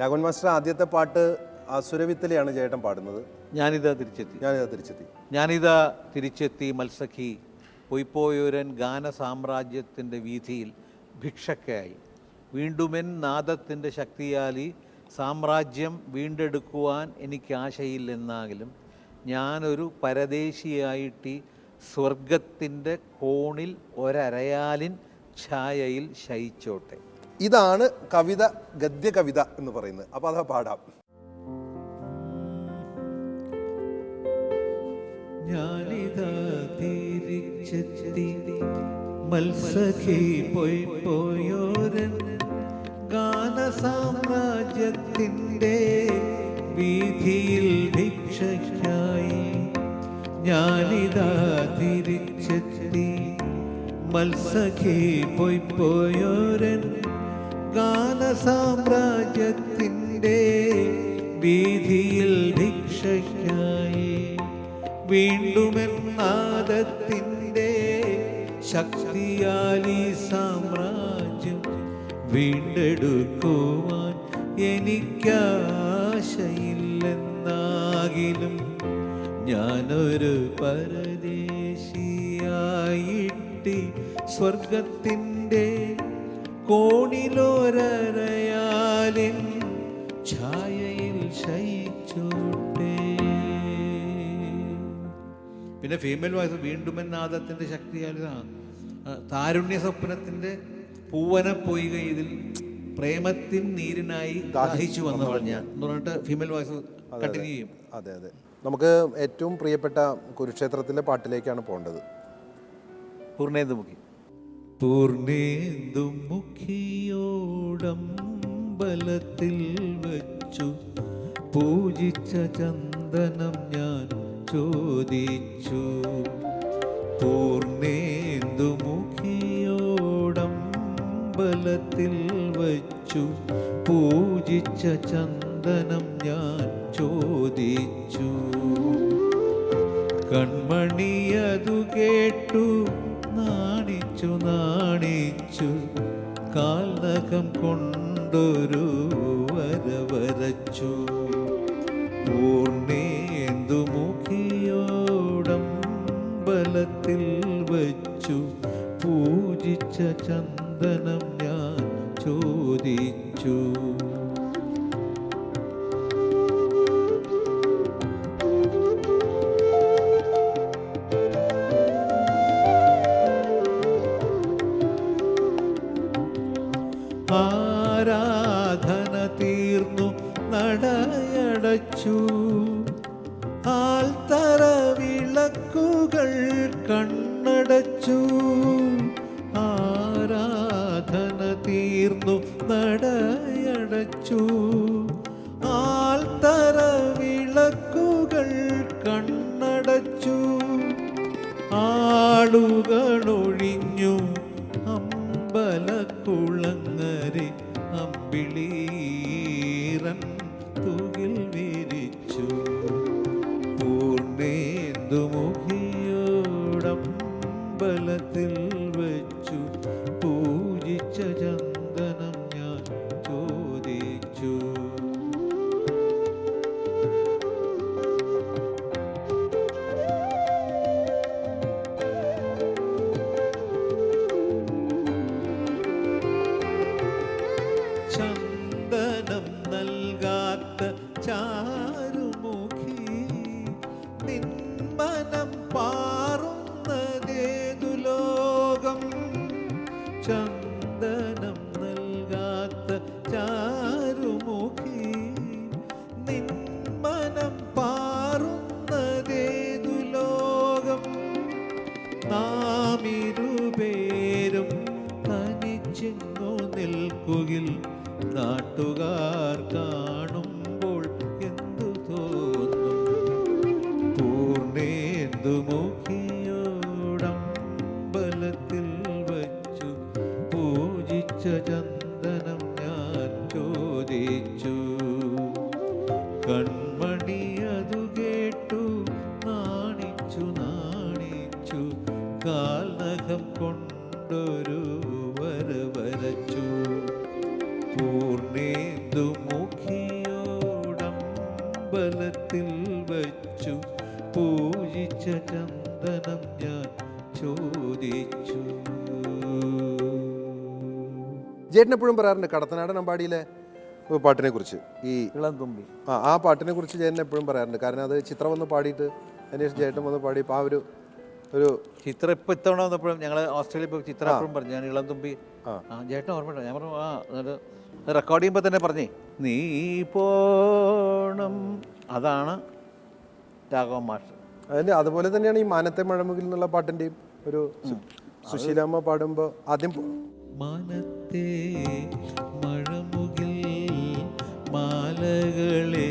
Raghavan master ആദ്യത്തെ പാട്ട് അസുരവിത്തലയാണ് ചേട്ടൻ പാടുന്നത്. ഞാനിതാ തിരിച്ചെത്തി. ഞാനിത് തിരിച്ചെത്തി. ഞാനിതാ തിരിച്ചെത്തി മത്സഖി. പൊയ്പോയൊരൻ ഗാന സാമ്രാജ്യത്തിന്റെ വീതിയിൽ ഭിക്ഷക്കായി. വീണ്ടുമെൻ നാദത്തിന്റെ ശക്തിയാലി സാമ്രാജ്യം വീണ്ടെടുക്കുവാൻ എനിക്ക് ആശയില്ലെന്നാകിലും ഞാനൊരു പരദേശിയായിട്ട് സ്വർഗത്തിന്റെ കോണിൽ ഒരരയാലിൻ ഛായയിൽ ശയിച്ചോട്ടെ. ഇതാണ് കവിത ഗദ്യ കവിത എന്ന് പറയുന്നത്. അപ്പോൾ അതാ പാടാം ഞാനിതാ മത്സഖി പോയി പോയോരൻ. ഗാന സാമ്രാജ്യത്തിന്റെ വീതിയിൽ ഭിക്ഷയ്ക്കായി ഞാനിതാ തിരിച്ചെത്തി. മത്സഖി പോയി പോയോരൻ. സാമ്രാജ്യത്തിന്റെ വീതിയിൽ ഭിക്ഷയ്ക്കായി വീണ്ടുമെന്നാദത്തിന്റെ ശക്തിയാലി സാമ്രാജ്യം വീണ്ടെടുക്കുവാൻ എനിക്കാശയില്ലെന്നാകിലും ഞാനൊരു പരദേശിയായിട്ട് സ്വർഗത്തിന്റെ കോണിലോരയാലിൻ ഛായയിൽ ശയിച്ചോട്ടെ. പിന്നെ ഫീമെയിൽ വോയിസ് വീണ്ടും എന്നാദത്തിന്റെ ശക്തിയാൽ താരുണ്യ സ്വപ്നത്തിന്റെ പൂവന പൊയ്ക ഇതിൽ പ്രേമത്തിൻ നീരിനായി ദാഹിച്ചു വന്ന് പറഞ്ഞു എന്ന് പറഞ്ഞിട്ട് ഫീമെയിൽ വോയിസ് കണ്ടിന്യൂ ചെയ്യും. അതെ അതെ. നമുക്ക് ഏറ്റവും പ്രിയപ്പെട്ട കുരുക്ഷേത്രത്തിലെ പാട്ടിലേക്കാണ് പോകേണ്ടത്. പൂർണേന്ദുമുഖി. പൂർണേന്ദുമുഖിയോടമ്പലത്തിൽ വച്ചു. പൂജിച്ച ചന്ദനം ഞാൻ ചോദിച്ചു. ബലത്തിൽ വച്ചു. പൂജിച്ച ചന്ദനം ഞാൻ ചോദിച്ചു. കൺമണിയതു കേട്ടു നാണിച്ചു നാണിച്ചു. കാൽനഖം കൊണ്ടൊരു വര വരച്ചു. പൂർണേന്ദുമുഖിയോടമ്പലത്തിൽ വച്ചു. പൂജിച്ച ചന്ദനം ഞാൻ ചോദിച്ചു. ആരാധന തീർന്നു നടയടച്ചു. ആൽത്തറ വിളക്കുകൾ കണ്ണടച്ചു. ആരാധന തീർന്നു നടയടച്ചു. ആൽത്തറ വിളക്കുകൾ കണ്ണടച്ചു. ആളുകളൊഴിഞ്ഞു അമ്പലക്കുളങ്ങരെ അമ്പിളീറൻ തുകിൽ വിരിച്ചു. പൂർണേന്ദുമുഖിയോടമ്പലത്തിൽ വച്ചു ചന്ദനം നൽകാത്ത ചാരുമുഖി ലോകം നിൽക്കുകിൽ നാട്ടുകാർ കാൽനഖം കൊണ്ടൊരു വര വരച്ചു. പൂർണേന്ദുമുഖി ബലത്തിൽ വച്ചു. പൂജിച്ച ചന്ദനം ഞാൻ ചോദിച്ചു. ജേട്ടൻ എപ്പോഴും പറയാറുണ്ട് കടത്തനാടൻ അമ്പാടിയിലെ പാട്ടിനെ കുറിച്ച് ഈ ഇളം തുമ്പി ആ ആ പാട്ടിനെ കുറിച്ച് ജേട്ടൻ എപ്പോഴും പറയാറുണ്ട്. കാരണം അത് ചിത്രം വന്ന് പാടിയിട്ട് അതിനുശേഷം ജേട്ടൻ വന്ന് പാടിയപ്പോൾ ആ ഒരു ഒരു ചിത്ര ഇപ്പൊ ഇത്തവണ വന്നപ്പോഴും ഞങ്ങൾ ഓസ്ട്രേലിയ പോയി ചിത്ര എപ്പോഴും പറഞ്ഞു ഞാൻ ഇളം തുമ്പി. ആ. ചേട്ടൻ ഓർമ്മ ഞാൻ പറഞ്ഞു ആ റെക്കോർഡ് ചെയ്യുമ്പോൾ തന്നെ പറഞ്ഞേ. നീ പോണം. അതാണ് രാഘവ മാഷ്. അതിന്റെ അതുപോലെ തന്നെയാണ് ഈ മാനത്തെ മഴമുകിൽ എന്നുള്ള പാട്ടിന്റെയും ഒരു സുശീലാമ്മ പാടുമ്പോൾ ആദ്യം മാനത്തെ മഴമുകിൽ മാലകളെ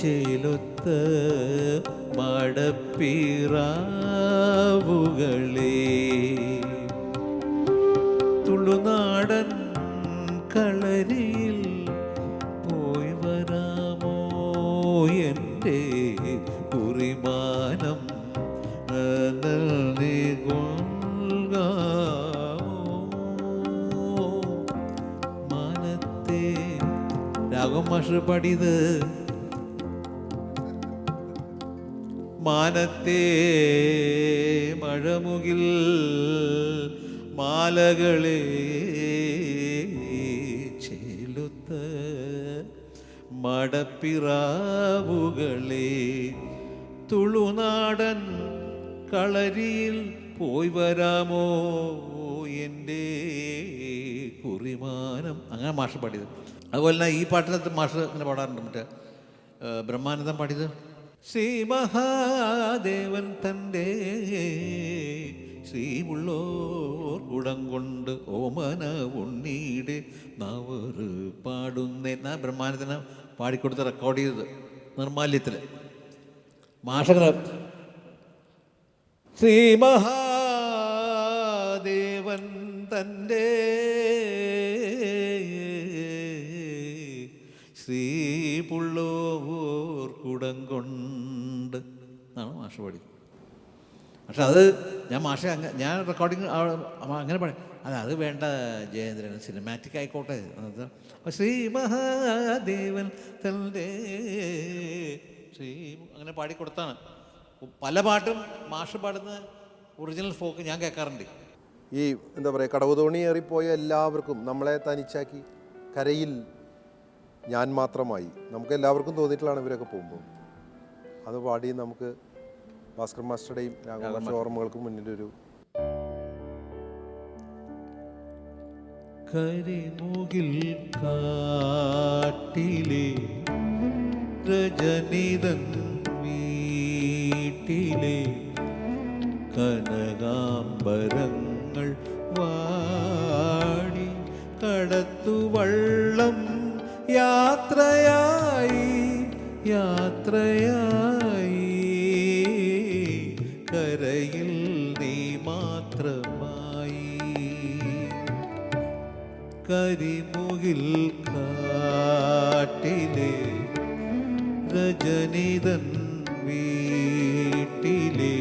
ചേലൊത്ത മടപ്പിറാവുകളെ. തുളുനാടൻ കളരിയിൽ പോയി വരാമോ എന്റെ കുറിമാനം? മാനത്തെ രാഘവ മാഷ് പാടിയത് മാനത്തെ മഴമുകിൽ മാലകളെ ചേലുത്ത് മടപ്പിറാവുകളെ തുളുനാടൻ കളരിയിൽ പോയി വരാമോ എന്റെ കുറിമാനം. അങ്ങനെ മാഷ് പാടിയത്. അതുപോലെ തന്നെ ഈ പാട്ടിനകത്ത് മാഷ് അങ്ങനെ പാടാറുണ്ട്. മറ്റേ ബ്രഹ്മാനന്ദം പാടിയത്? ശ്രീ മഹാദേവൻ തന്റെ ശ്രീമുള്ളോർ കുടം കൊണ്ട് ഓമന ഉണ്ണീട് നവറ് പാടുന്ന. എന്നാ ബ്രഹ്മാനന്ദനെ പാടിക്കൊടുത്ത് റെക്കോർഡ് ചെയ്തത് നിർമാല്യത്തിൽ മാഷകര ശ്രീ മഹാദേവൻ തന്റെ ശ്രീ പുള്ളോർ കുടം കൊണ്ട്. എന്നാണ് മാഷ പാടി. പക്ഷെ അത് ഞാൻ മാഷ ഞാൻ റെക്കോർഡിങ് അങ്ങനെ പാടി. അല്ല അത് വേണ്ട ജയേന്ദ്രൻ സിനിമാറ്റിക് ആയിക്കോട്ടെ. അത് ശ്രീ മഹാദേവൻ തന്റെ ശ്രീ അങ്ങനെ പാടിക്കൊടുത്താണ് പല പാട്ടും മാഷ പാടുന്ന ഒറിജിനൽ ഫോക്ക് ഞാൻ കേൾക്കാറുണ്ട് ഈ എന്താ പറയുക കടവുതോണി ഏറിപ്പോയ എല്ലാവർക്കും നമ്മളെ തനിച്ചാക്കി കരയിൽ ഞാൻ മാത്രമായി. നമുക്ക് എല്ലാവർക്കും തോന്നിയിട്ടുള്ളതാണ് ഇവരൊക്കെ പോകുമ്പോൾ. അത് പാടി നമുക്ക് ഭാസ്കർ മാസ്റ്ററുടെയും രാഘവ ഓർമ്മകൾക്ക് മുന്നിലൊരു കരിമുകിൽ കാട്ടിലെ രജനിതൻ വീട്ടിലെ കനകാംബരങ്ങൾ വാടി യാത്രയായി യാത്രയായി. കരയിൽ നീ മാത്രമായി. കരിമുകിൽ കാട്ടിലെ രജനിതൻ വീട്ടിലെ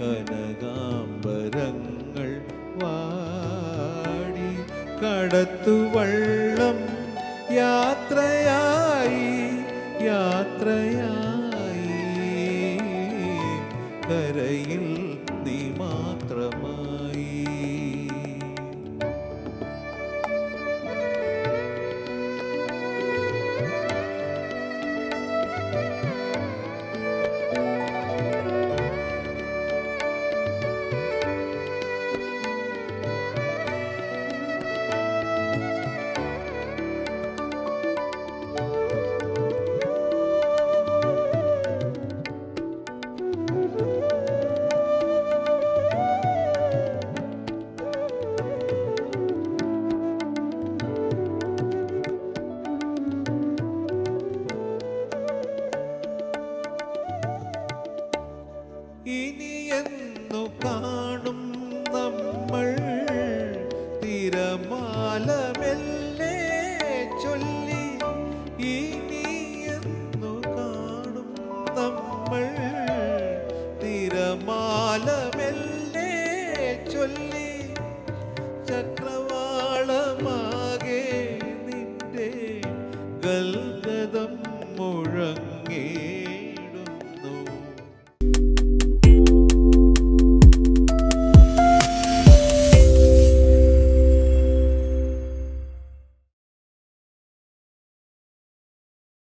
കനകാംബരങ്ങൾ വാടി കടത്തുവള്ളം യാത്രയായി യാത്രയായി.